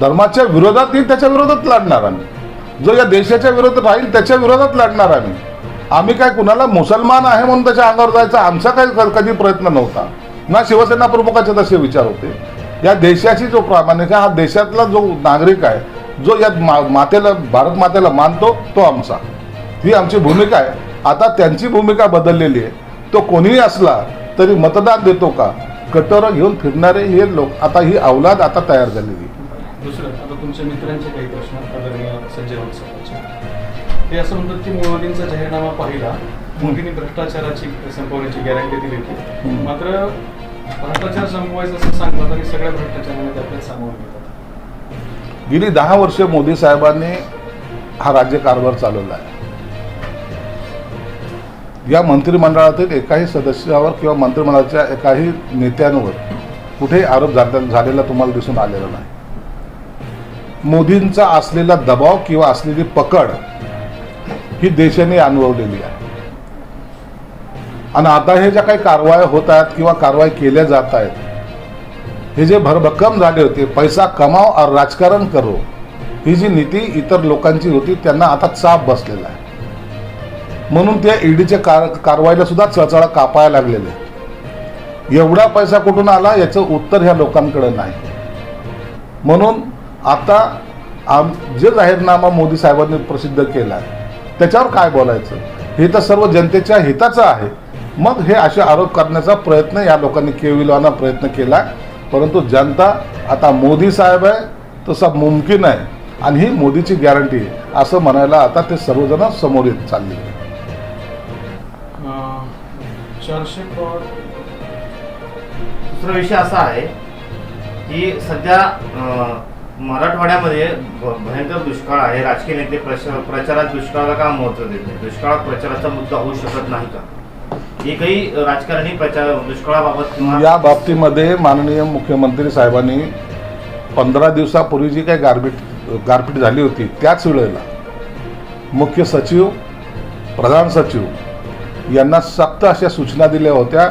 धर्माच्या विरोधात येईल त्याच्या विरोधात लढणार आम्ही. जो या देशाच्या विरोधात राहील त्याच्या विरोधात लढणार आम्ही. आम्ही काय कुणाला मुसलमान आहे म्हणून त्याच्या अंगावर जायचा आमचा काही कधी प्रयत्न नव्हता. ना शिवसेना प्रमुखाचे तसे विचार होते. या देशाची जो प्रामाणिक आहे हा देशातला जो नागरिक आहे जो या मा मातेला भारत मातेला मानतो तो आमचा. ही आमची भूमिका आहे. आता त्यांची भूमिका बदललेली आहे. तो कोणीही असला तरी मतदान देतो का? कटोरं घेऊन फिरणारे हे लोक आता ही अवलाद आता तयार झालेली आहे. दुसरं आता तुमच्या मित्रांचे काही प्रश्न आदरणीय संजय ते असं म्हणतात की मोदींचा जाहीरनामा पाहिला मोदींनी भ्रष्टाचाराची संपवण्याची गॅरंटी दिली होती. मात्र भ्रष्टाचार संपवायचं असं सांगतात आणि सगळ्या भ्रष्टाचारामध्ये आपल्याला सामावून घेतात गेली दहा वर्षे मोदी साहेबांनी हा राज्य कारभार चालवला आहे. या मंत्रिमंडळातील एकाही सदस्यावर किंवा मंत्रिमंडळाच्या एकाही नेत्यांवर कुठेही आरोप झाले- झालेला तुम्हाला दिसून आलेला नाही. मोदींचा असलेला दबाव किंवा असलेली पकड ही देशाने अनुभवलेली आहे. आणि आता हे ज्या काही कारवाया होत आहेत किंवा कारवाई केल्या जात आहेत हे जे भरभक्कम झाले होते पैसा कमाव और राजकारण करो ही जी नीती इतर लोकांची होती त्यांना आता चाप बसलेला आहे. म्हणून त्या ईडीच्या कार कारवाईला सुद्धा चळचळा कापायला लागलेले एवढा पैसा कुठून आला याचं उत्तर ह्या लोकांकडे नाही. म्हणून आता आम जे जाहीरनामा मोदी साहेबांनी प्रसिद्ध केला आहे त्याच्यावर काय बोलायचं? हे तर सर्व जनतेच्या हिताचं आहे. मग हे असे आरोप करण्याचा प्रयत्न या लोकांनी केविलवाना प्रयत्न केला परंतु जनता आता मोदी साहेब आहे तसा मुमकिन आहे. आणि ही मोदीची गॅरंटी आहे. असं म्हणायला आता ते सर्वजण समोर येत चालले. चारशे करोड दुसरा विषय असा आहे की सध्या मराठवाड्यामध्ये भ- भयंकर दुष्काळ आहे. राजकीय नेते प्रच- प्रचारात दुष्काळाला का महत्त्व देत नाही दुष्काळात प्रचाराचा मुद्दा होऊ शकत नाही का? एकही राजकारणी प्रचार दुष्काळाबाबत या बाबतीमध्ये माननीय मुख्यमंत्री साहेबांनी पंधरा दिवसापूर्वी जी काही गारपीट गारपीट झाली होती त्याच वेळेला मुख्य सचिव प्रधान सचिव यांना सक्त अशा सूचना दिल्या होत्या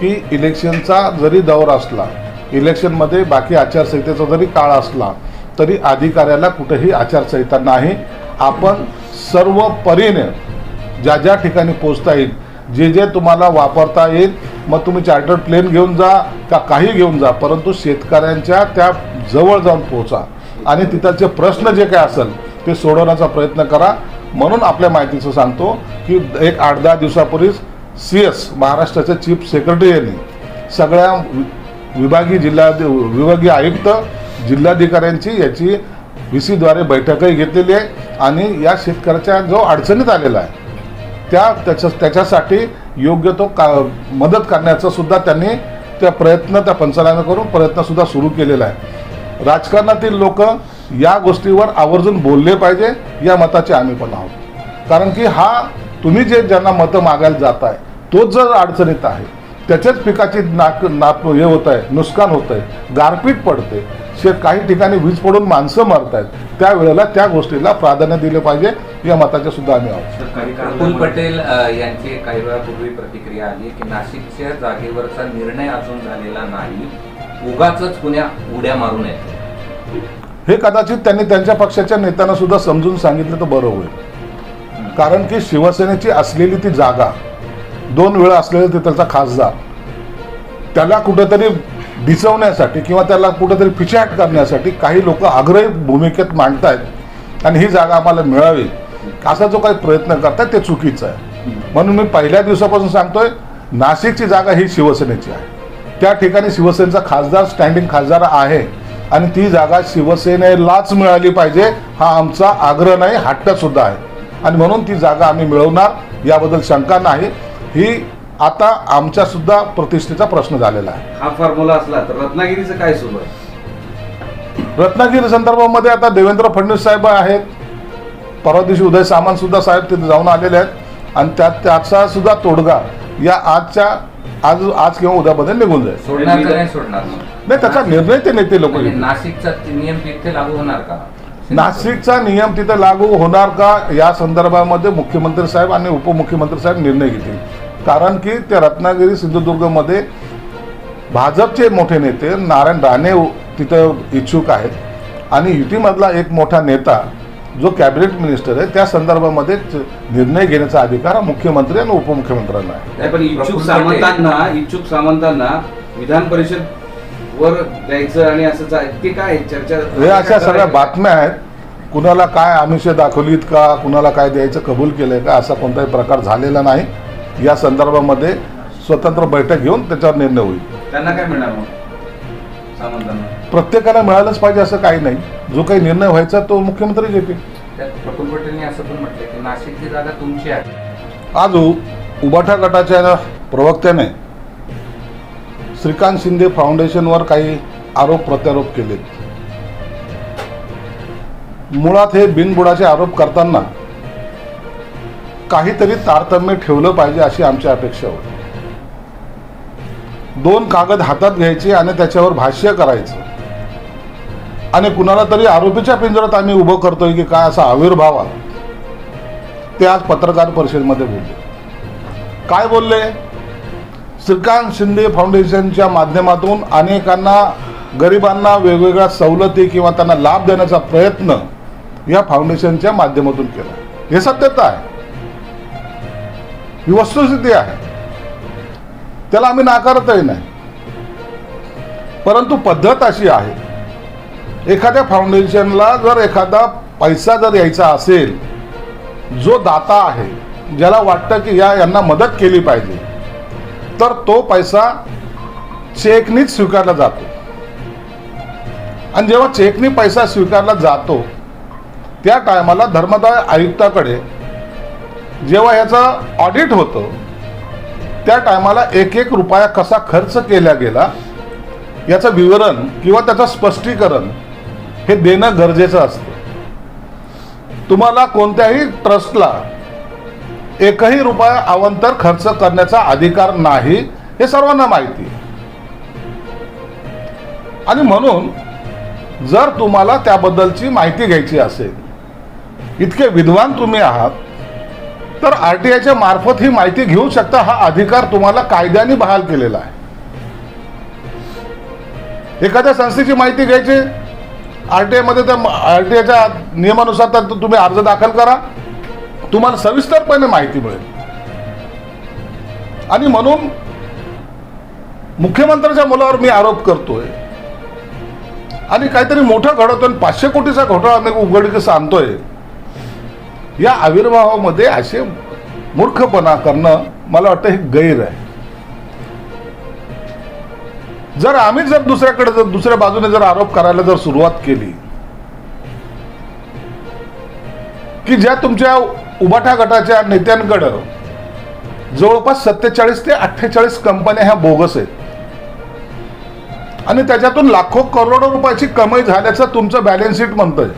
की इलेक्शनचा जरी दौर असला इलेक्शनमध्ये बाकी आचारसंहितेचा जरी काळ असला तरी अधिकाऱ्याला कुठेही आचारसंहिता नाही. आपण सर्व परीने ज्या ज्या ठिकाणी पोचता येईल जे जे तुम्हाला वापरता येईल मग तुम्ही चार्टर्ड प्लेन घेऊन जा का काही घेऊन जा परंतु शेतकऱ्यांच्या त्या जवळ जाऊन पोहोचा आणि तिथलचे प्रश्न जे काय असेल ते सोडवण्याचा प्रयत्न करा. म्हणून आपल्या माहितीचं सांगतो की एक आठ दहा दिवसापूर्वीच सी एस महाराष्ट्राच्या चीफ सेक्रेटरी यांनी सगळ्या विभागीय जिल्हा विभागीय आयुक्त जिल्हाधिकाऱ्यांची याची व्ही सीद्वारे बैठकही घेतलेली आहे आणि या शेतकऱ्याच्या जो अडचणीत आलेला आहे त्या त्याच्या त्याच्यासाठी योग्य तो का मदत करण्याचा सुद्धा त्यांनी त्या प्रयत्न त्या पंचालयानं करून प्रयत्नसुद्धा सुरू केलेला आहे. राजकारणातील लोक या गोष्टीवर आवर्जून बोलले पाहिजे या मताचे आम्ही पण आहोत. कारण की हा तुम्ही जे ज्यांना मतं मागायला जात आहे तोच जर अडचणीत आहे त्याच्याच पिकाची नाक नाप हे होत आहे नुकसान होत आहे गारपीट पडते. शेत काही ठिकाणी वीज पडून माणसं मरत आहेत त्यावेळेला त्या गोष्टीला प्राधान्य दिले पाहिजे या मताचे सुद्धा आम्ही आहोत. प्रफुल्ल पटेल यांची काही वेळापूर्वी प्रतिक्रिया आली की नाशिकच्या जागेवरचा निर्णय अजून झालेला नाही. उगाच कुण्या उड्या मारू नयेत हे कदाचित त्यांनी त्यांच्या पक्षाच्या नेत्यांना सुद्धा समजून सांगितलं तर बरं होईल. कारण की शिवसेनेची असलेली ती जागा दोन वेळा असलेला ते त्याचा खासदार. त्याला कुठेतरी भिचवण्यासाठी किंवा त्याला कुठेतरी पिछाट करण्यासाठी काही लोक आग्रही भूमिकेत मांडतायत आणि ही जागा आम्हाला मिळावी. असा जो काही प्रयत्न करतायत ते चुकीचं आहे. म्हणून मी पहिल्या दिवसापासून सांगतोय नाशिकची जागा ही शिवसेनेची आहे. त्या ठिकाणी शिवसेनेचा खासदार स्टँडिंग खासदार आहे आणि ती जागा शिवसेनेलाच मिळाली पाहिजे हा आमचा आग्रह नाही हट्टसुद्धा आहे. आणि म्हणून ती जागा आम्ही मिळवणार याबद्दल शंका नाही. ही आता आमच्या सुद्धा प्रतिष्ठेचा प्रश्न झालेला आहे. हा फॉर्म्युला असला तर रत्नागिरीचं काय सुरू आहे? रत्नागिरी संदर्भामध्ये आता देवेंद्र फडणवीस साहेब आहेत. परवा दिवशी उदय सामंत सुद्धा साहेब तिथे जाऊन आलेले आहेत. आणि त्यात त्याचा सुद्धा तोडगा या आजच्या आज आज किंवा उद्यामध्ये निघून जाईल. सोडणार नाही त्याचा निर्णय ते नेते लोक नाशिकचा नियम तिथे लागू होणार का? नाशिकचा नियम तिथे लागू होणार का या संदर्भामध्ये मुख्यमंत्री साहेब आणि उपमुख्यमंत्री साहेब निर्णय घेतील. कारण की ते रत्नागिरी सिंधुदुर्गमध्ये भाजपचे मोठे नेते नारायण राणे तिथं इच्छुक आहेत. आणि युतीमधला एक मोठा नेता जो कॅबिनेट मिनिस्टर आहे त्या संदर्भामध्ये निर्णय घेण्याचा अधिकार मुख्यमंत्री आणि उपमुख्यमंत्र्यांना आहे. इच्छुक सामंतांना इच्छुक सामंतांना विधान परिषद वर द्यायचं आणि असं ते काय चर्चा हे अशा सगळ्या बातम्या आहेत. कुणाला काय आमिष दाखवलीत का? कुणाला काय द्यायचं कबूल केलंय का? असा कोणताही प्रकार झालेला नाही. या संदर्भामध्ये स्वतंत्र बैठक घेऊन त्याच्यावर निर्णय होईल. त्यांना काय मिळणार मग? प्रत्येकाला मिळालंच पाहिजे असं काही नाही. जो काही निर्णय व्हायचा तो मुख्यमंत्री घेतील प्रफुल्ल पटेलने असं पण म्हटलं की नाशिकची जागा तुमची आहे. आज उबाठा गटाच्या प्रवक्त्याने श्रीकांत शिंदे फाउंडेशनवर काही आरोप प्रत्यारोप केलेत मुळात हे बिनबुडाचे आरोप करताना काहीतरी तारतम्य ठेवलं पाहिजे अशी आमची अपेक्षा होती. दोन कागद हातात घ्यायचे आणि त्याच्यावर भाष्य करायचं. आणि कुणाला तरी आरोपीच्या पिंजरात आम्ही उभं करतोय की काय असा आविर्भाव आला. ते आज पत्रकार परिषदेमध्ये बोलले. काय बोलले? श्रीकांत शिंदे फाउंडेशनच्या माध्यमातून अनेकांना गरिबांना वेगवेगळ्या सवलती किंवा त्यांना लाभ देण्याचा प्रयत्न या फाउंडेशनच्या माध्यमातून केला. हे सत्यता आहे. ही वस्तुस्थिती आहे. त्याला आम्ही नाकारतही नाही. परंतु पद्धत अशी आहे. एखाद्या फाउंडेशनला जर एखादा पैसा जर यायचा असेल जो दाता आहे ज्याला वाटतं की या यांना मदत केली पाहिजे तर तो पैसा चेकनीच स्वीकारला जातो. आणि जेव्हा चेकनी पैसा स्वीकारला जातो त्या टायमाला धर्मदाय आयुक्ताकडे जेव्हा याचं ऑडिट होतं त्या टायमाला एक एक रुपया कसा खर्च केला गेला याचं विवरण किंवा त्याचं स्पष्टीकरण हे देणं गरजेचं असतं. तुम्हाला कोणत्याही ट्रस्टला एकही रुपया अवंतर खर्च करण्याचा अधिकार नाही हे सर्वांना माहिती आहे. आणि म्हणून जर तुम्हाला त्याबद्दलची माहिती घ्यायची असेल इतके विद्वान तुम्ही आहात तर आर टी आयच्या मार्फत ही माहिती घेऊ शकता हा अधिकार तुम्हाला कायद्याने बहाल केलेला आहे. एखाद्या संस्थेची माहिती घ्यायची आर टी आयमध्ये त्या आर टी आयच्या नियमानुसार तर तुम्ही अर्ज दाखल करा तुम्हाला सविस्तरपणे माहिती मिळेल. आणि म्हणून मुख्यमंत्र्याच्या मुलावर मी आरोप करतोय. आणि काहीतरी मोठं घडवतोय आणि पाचशे कोटीचा घोटाळा मी उघडकीस आणतोय. या आविर्भावामध्ये असे मूर्खपणा करणं मला वाटतं हे गैर आहे. जर आम्ही जर दुसऱ्याकडे जर दुसऱ्या बाजूने जर आरोप करायला जर सुरुवात केली की ज्या तुमच्या उबाठा गटाच्या नेत्यांकडं जवळपास सत्तेचाळीस ते अठ्ठेचाळीस कंपन्या ह्या बोगस आहेत. आणि त्याच्यातून लाखो करोडो रुपयाची कमाई झाल्याचं तुमचं बॅलन्स शीट म्हणतंय.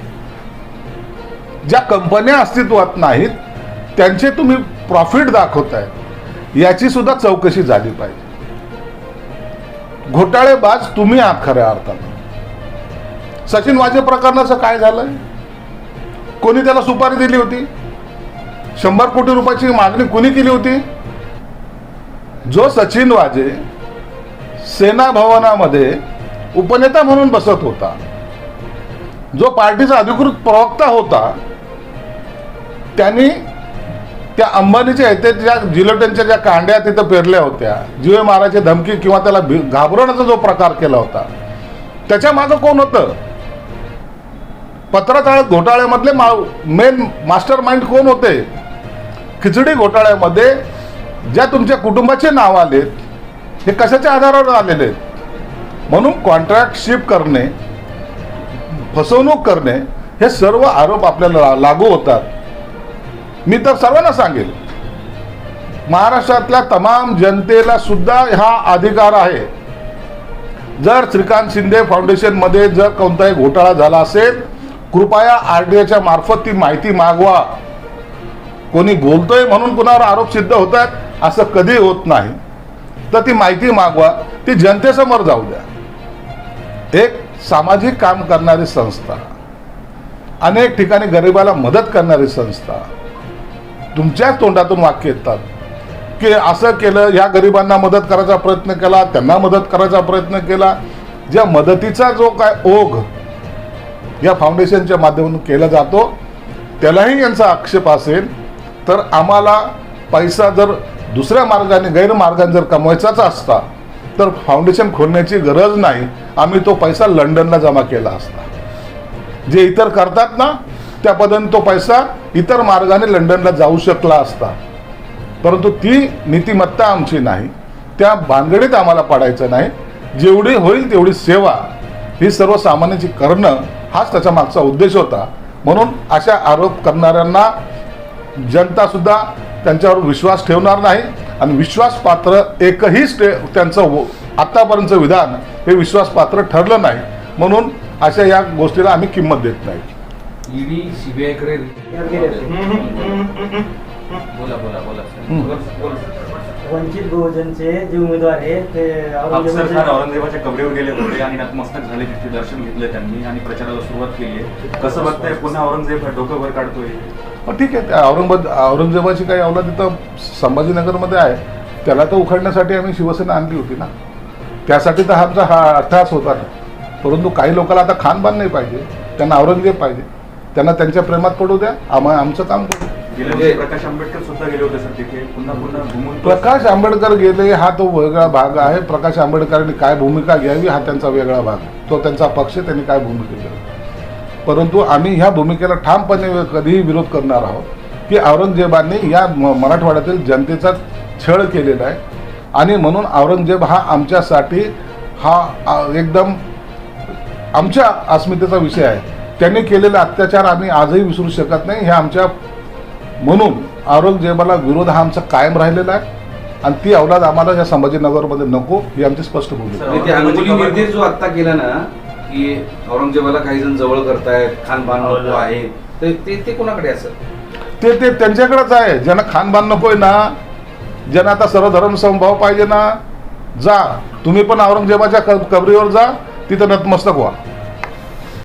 ज्या कंपन्या अस्तित्वात नाहीत त्यांचे तुम्ही प्रॉफिट दाखवताय. याची सुद्धा चौकशी झाली पाहिजे. घोटाळेबाज तुम्ही आहात खऱ्या अर्थानं. सचिन वाजे प्रकरणाचं काय झालंय? कोणी त्याला सुपारी दिली होती? शंभर कोटी रुपयाची मागणी कुणी केली होती? जो सचिन वाजे सेना भवनामध्ये उपनेता म्हणून बसत होता जो पार्टीचा अधिकृत प्रवक्ता होता त्यांनी त्या अंबानीच्या येथे ज्या जिलोटनच्या ज्या कांड्या तिथं पेरल्या होत्या जीवे मारायची धमकी किंवा त्याला भी- घाबरवण्याचा जो प्रकार केला होता त्याच्या मागं कोण होतं? पत्रकाळ घोटाळ्यामधले मा मेन मास्टर माइंड कोण होते? खिचडी घोटाळ्यामध्ये ज्या तुमच्या कुटुंबाचे नाव आलेत हे कशाच्या आधारावर आलेले आहेत? म्हणून कॉन्ट्रॅक्ट शिप करणे फसवणूक करणे हे सर्व आरोप आपल्याला ला- लागू होतात. मी तर सर्वांना सांगेल महाराष्ट्रातल्या तमाम जनतेला सुद्धा हा अधिकार आहे. जर श्रीकांत शिंदे फाउंडेशनमध्ये जर कोणताही घोटाळा झाला असेल कृपया आर डी एच्या मार्फत ती माहिती मागवा. कोणी बोलतोय म्हणून कुणावर आरोप सिद्ध होत आहेत असं कधी होत नाही. तर ती माहिती मागवा ती जनतेसमोर जाऊ द्या. एक सामाजिक काम करणारी संस्था अनेक ठिकाणी गरिबाला मदत करणारी संस्था तुमच्याच तोंडातून वाक्य येतात की असं केलं ह्या गरिबांना मदत करायचा प्रयत्न केला त्यांना मदत करायचा प्रयत्न केला. ज्या मदतीचा जो काय ओघ या फाउंडेशनच्या माध्यमातून केला जातो त्यालाही यांचा आक्षेप असेल. तर आम्हाला पैसा जर दुसऱ्या मार्गाने गैरमार्गाने जर कमवायचाच असता तर फाउंडेशन खोलण्याची गरज नाही. आम्ही तो पैसा लंडनला जमा केला असता. जे इतर करतात ना त्या तो पैसा इतर मार्गाने लंडनला जाऊ शकला असता. परंतु ती नीतिमत्ता आमची नाही. त्या भानगडीत आम्हाला पडायचं नाही. जेवढी होईल तेवढी सेवा ही सर्वसामान्यांची करणं हाच त्याच्या मागचा उद्देश होता. म्हणून अशा आरोप करणाऱ्यांना जनता सुद्धा त्यांच्यावर विश्वास ठेवणार नाही आणि विश्वासपात्र एकही स्टे त्यांचं व- आत्तापर्यंतचं विधान हे विश्वासपात्र ठरलं नाही. म्हणून अशा या गोष्टीला आम्ही किंमत देत नाही. ईडी सीबीआयकडे. वंचित बहुजनचे जे उमेदवार आहेत ते औरंगजेबाच्या कबरेवर गेले होते आणि नतमस्तक झाले तिथे दर्शन घेतलं त्यांनी आणि प्रचाराला सुरुवात केली आहे. कसं बघताय पुन्हा औरंगजेब डोकं वर काढतोय? पण ठीक आहे त्या औरंगाबाद औरंगजेबाची काही अवलाद इथं संभाजीनगरमध्ये आहे. त्याला तर उखाडण्यासाठी आम्ही शिवसेना आणली होती ना. त्यासाठी तर हा आमचा हा अट्टहास होता ना. परंतु काही लोकांना आता खानबान नाही पाहिजे त्यांना औरंगजेब पाहिजे. त्यांना त्यांच्या प्रेमात पडू द्या आम्हा आमचं काम करू. प्रकाश आंबेडकर सुद्धा गेले होते सर तिथे पुन्हा पुन्हा घुमून प्रकाश आंबेडकर गेले हा तो वेगळा भाग आहे. प्रकाश आंबेडकरांनी काय भूमिका घ्यावी हा त्यांचा वेगळा भाग तो त्यांचा पक्ष त्यांनी काय भूमिका घ्यावी? परंतु आम्ही ह्या भूमिकेला ठामपणे कधीही विरोध करणार आहोत. की औरंगजेबाने या मराठवाड्यातील जनतेचा छळ केलेला आहे. आणि म्हणून औरंगजेब हा आमच्यासाठी हा एकदम आमच्या अस्मितेचा विषय आहे. त्यांनी केलेला अत्याचार आम्ही आजही विसरू शकत नाही. हे आमच्या म्हणून औरंगजेबाला विरोध हा आमचा कायम राहिलेला आहे. आणि ती अवलाद आम्हाला या संभाजीनगरमध्ये नको ही आमची स्पष्ट भूमिका म्हणजे जो आता केला ना की औरंगजेबाला काही जण जवळ करतायत खानबान नको आहे. ते ते ते कोणाकडे असं ते ते त्यांच्याकडेच आहे. ज्यांना खानबान नकोय ना ज्यांना आता सर्वधर्म समभाव पाहिजे ना जा. तुम्ही पण औरंगजेबाच्या कबरीवर जा तिथं नतमस्तक व्हा.